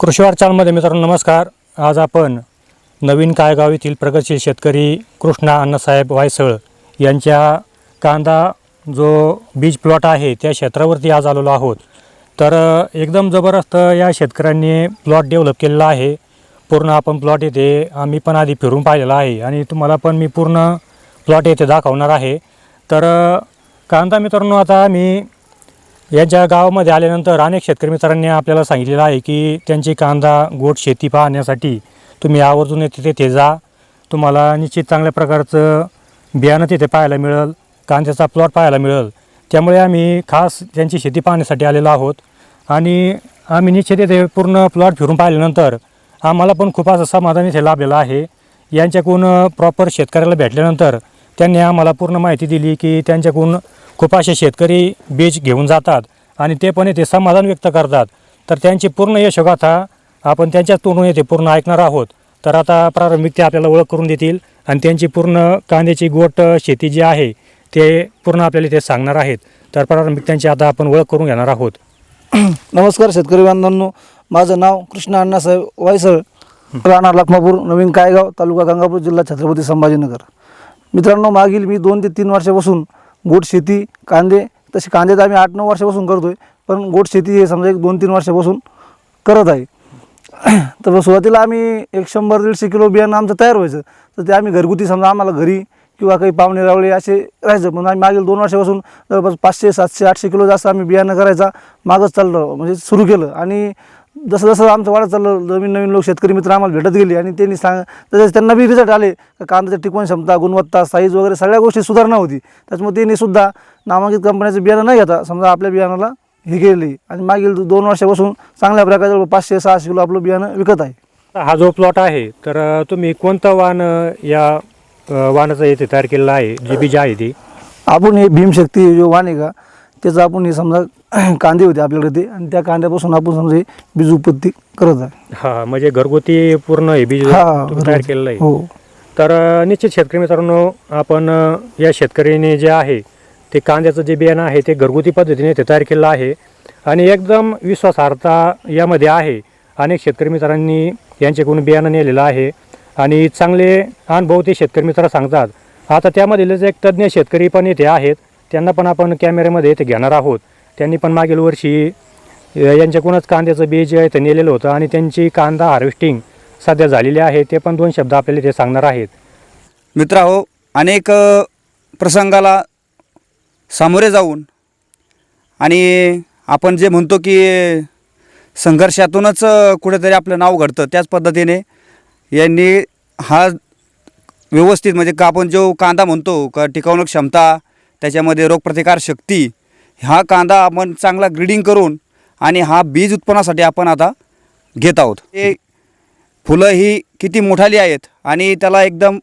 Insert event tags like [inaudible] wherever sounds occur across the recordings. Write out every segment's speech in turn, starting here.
कृषीवार चॅनलमध्ये मित्रांनो नमस्कार. आज आपण नवीन कायगाव येथील प्रगतशील शेतकरी कृष्णा अण्णासाहेब वायसळ यांच्या कांदा जो बीज प्लॉट आहे त्या क्षेत्रावरती आज आलेलो आहोत. तर एकदम जबरदस्त या शेतकऱ्यांनी प्लॉट डेव्हलप केलेला आहे. पूर्ण आपण प्लॉट येथे आम्ही पण आधी फिरून पाहिलेला आहे आणि तुम्हाला पण मी पूर्ण प्लॉट येथे दाखवणार आहे. तर कांदा मित्रांनो आता मी यांच्या गावामध्ये आल्यानंतर अनेक शेतकरी मित्रांनी आपल्याला सांगितलेलं आहे की त्यांची कांदा गोट शेती पाहण्यासाठी तुम्ही आवर्जून येथे ते जा. तुम्हाला निश्चित चांगल्या प्रकारचं बियाणं तिथे पाहायला मिळेल कांद्याचा प्लॉट पाहायला मिळेल. त्यामुळे आम्ही खास त्यांची शेती पाहण्यासाठी आलेलो आहोत. आणि आम्ही निश्चित येथे पूर्ण प्लॉट फिरून पाहिल्यानंतर आम्हाला पण खूप असं समाधान इथे लाभलेलं आहे. यांच्याकडून प्रॉपर शेतकऱ्याला भेटल्यानंतर त्यांनी आम्हाला पूर्ण माहिती दिली की त्यांच्याकडून खूप असे शेतकरी बीज घेऊन जातात. आणि ते पण येथे समाधान व्यक्त करतात. तर त्यांची पूर्ण यशोगाथा आपण त्यांच्याच तोंडून येथे पूर्ण ऐकणार आहोत. तर आता प्रारंभिक ते आपल्याला ओळख करून देतील आणि त्यांची पूर्ण कांद्याची गोट शेती जी आहे ते पूर्ण आपल्याला इथे सांगणार आहेत. तर प्रारंभिक त्यांची आता आपण ओळख करून घेणार आहोत. [clears throat] नमस्कार शेतकरी बांधवांनो. माझं नाव कृष्ण अण्णासाहेब वायसळ. राहणार लखमापूर नवीन कायगाव तालुका गंगापूर जिल्हा छत्रपती संभाजीनगर. मित्रांनो मागील मी दोन ते तीन वर्षापासून गोट शेती कांदे तसे कांदे तर आम्ही आठ नऊ वर्षापासून करतो आहे पण गोट शेती हे समजा एक दोन तीन वर्षापासून करत आहे. तर सुरुवातीला आम्ही एक शंभर दीडशे किलो बियाणं आमचं तयार व्हायचं. तर ते आम्ही घरगुती समजा आम्हाला घरी किंवा काही पाहुणे रावळे असे राहायचं. म्हणून आम्ही मागील दोन वर्षापासून जवळपास पाचशे सातशे आठशे किलो जास्त आम्ही बियाणं करायचा मागच चाललं म्हणजे सुरू केलं. आणि जसं जसं आमचं वाढत चाललं नवीन नवीन लोक शेतकरी मित्र आम्हाला भेटत गेले आणि त्यांनी सांग तसेच त्यांना बी रिझल्ट आले. का कांद्याची टिकवण क्षमता गुणवत्ता साईज वगैरे सगळ्या गोष्टी सुधारणा होती. त्याच्यामुळे त्यांनी सुद्धा नामांकित कंपन्याचं बियाणं नाही घेता समजा आपल्या बियाणाला हे केली आणि मागील दोन वर्षापासून चांगल्या प्रकारे पाचशे सहाशे किलो आपलं बियाणं विकत आहे. हा जो प्लॉट आहे तर तुम्ही कोणतं वाण अ, या वाणाचं येथे तयार केलेलं आहे? जे बीज आहे ती. आपण हे भीमशक्ती जो वाण आहे का त्याचं आपण हे समजा [clears throat] कांदे होते आपल्याकडे ते आणि त्या कांद्यापासून आपण समजा हे बीज उत्पत्ती करत आहे. हा म्हणजे घरगुती पूर्ण हे बीज हा, तुम्ही तयार केलेलं आहे. हो. तर अ, निश्चित शेतकरी मित्रांनो आपण अ, या शेतकऱ्याने जे आहे ते कांद्याचं जे बियाणं आहे ते घरगुती पद्धतीने ते तयार केलेलं आहे. आणि एकदम विश्वासार्हता यामध्ये आहे. अनेक शेतकरी मित्रांनी यांच्याकडून बियाणं नेलेलं आहे. आणि चांगले अनुभव ते शेतकरी मित्र सांगतात. आता त्यामधीलच एक तज्ज्ञ शेतकरी पण येथे आहेत. त्यांना पण आपण कॅमेऱ्यामध्ये इथे घेणार आहोत. त्यांनी पण मागील वर्षी यांच्याकडूनच कांद्याचं बीज इथं नेलेलं होतं आणि त्यांची कांदा हार्वेस्टिंग सध्या झालेली आहे. ते पण दोन शब्द आपल्याला ते सांगणार आहेत. मित्राहो अनेक प्रसंगाला सामोरे जाऊन आणि आपण जे म्हणतो की संघर्षातूनच कुठेतरी आपलं नाव घडतं त्याच पद्धतीने यांनी हा व्यवस्थित म्हणजे का आपण जो कांदा म्हणतो का टिकवणूक क्षमता त्याच्यामध्ये रोगप्रतिकार शक्ती हा कांदा आपण चांगला ग्रीडिंग करून आणि हा बीज उत्पन्नासाठी आपण आता घेत आहोत. हे फुलं ही किती मोठाली आहेत आणि त्याला एकदम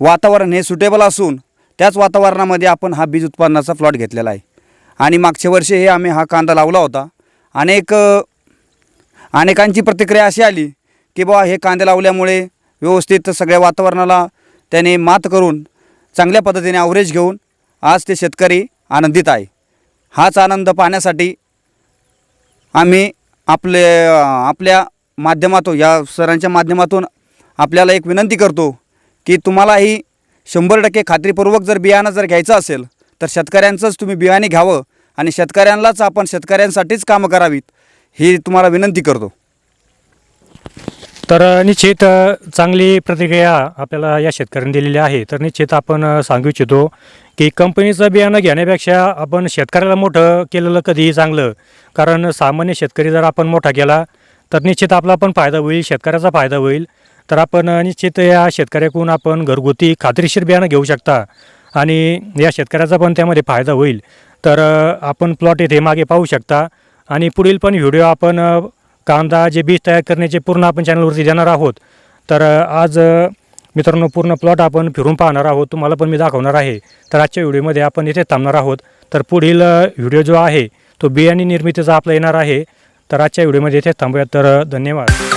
वातावरण हे सुटेबल असून त्याच वातावरणामध्ये आपण हा बीज उत्पन्नाचा प्लॉट घेतलेला आहे. आणि मागच्या वर्षी हे आम्ही हा कांदा लावला होता. अनेक अनेकांची प्रतिक्रिया अशी आली की बा हे कांदे लावल्यामुळे व्यवस्थित सगळ्या वातावरणाला त्याने मात करून चांगल्या पद्धतीने ॲव्हरेज घेऊन आज ते शेतकरी आनंदित आहे. हाच आनंद पाहण्यासाठी आम्ही आपले आपल्या माध्यमातून या सरांच्या माध्यमातून आपल्याला एक विनंती करतो की तुम्हालाही शंभर टक्के खात्रीपूर्वक जर बियाणं जर घ्यायचं असेल तर शेतकऱ्यांचंच तुम्ही बियाणे घ्यावं आणि शेतकऱ्यांनाच आपण शेतकऱ्यांसाठीच कामं करावीत ही तुम्हाला विनंती करतो. तर निश्चित चांगली प्रतिक्रिया आपल्याला या शेतकऱ्यांनी दिलेली आहे. तर निश्चित आपण सांगू इच्छितो की कंपनीचं बियाणं घेण्यापेक्षा आपण शेतकऱ्याला मोठं केलेलं कधीही चांगलं. कारण सामान्य शेतकरी जर आपण मोठा केला तर निश्चित आपला पण फायदा होईल शेतकऱ्याचा फायदा होईल. तर आपण निश्चित या शेतकऱ्याकडून आपण घरगुती खात्रीशीर बियाणं घेऊ शकता आणि या शेतकऱ्याचा पण त्यामध्ये फायदा होईल. तर आपण प्लॉट येथे मागे पाहू शकता आणि पुढील पण व्हिडिओ आपण कांदा जे बीज तयार करण्याचे पूर्ण आपण चॅनलवरती देणार आहोत. तर आज मित्रांनो पूर्ण प्लॉट आपण फिरून पाहणार आहोत. तुम्हाला पण मी दाखवणार आहे. तर आजच्या व्हिडिओमध्ये आपण इथे थांबणार आहोत. तर पुढील व्हिडिओ जो आहे तो बियाणे निर्मितीचा आपला येणार आहे. तर आजच्या व्हिडिओमध्ये इथे थांबूयात. तर धन्यवाद.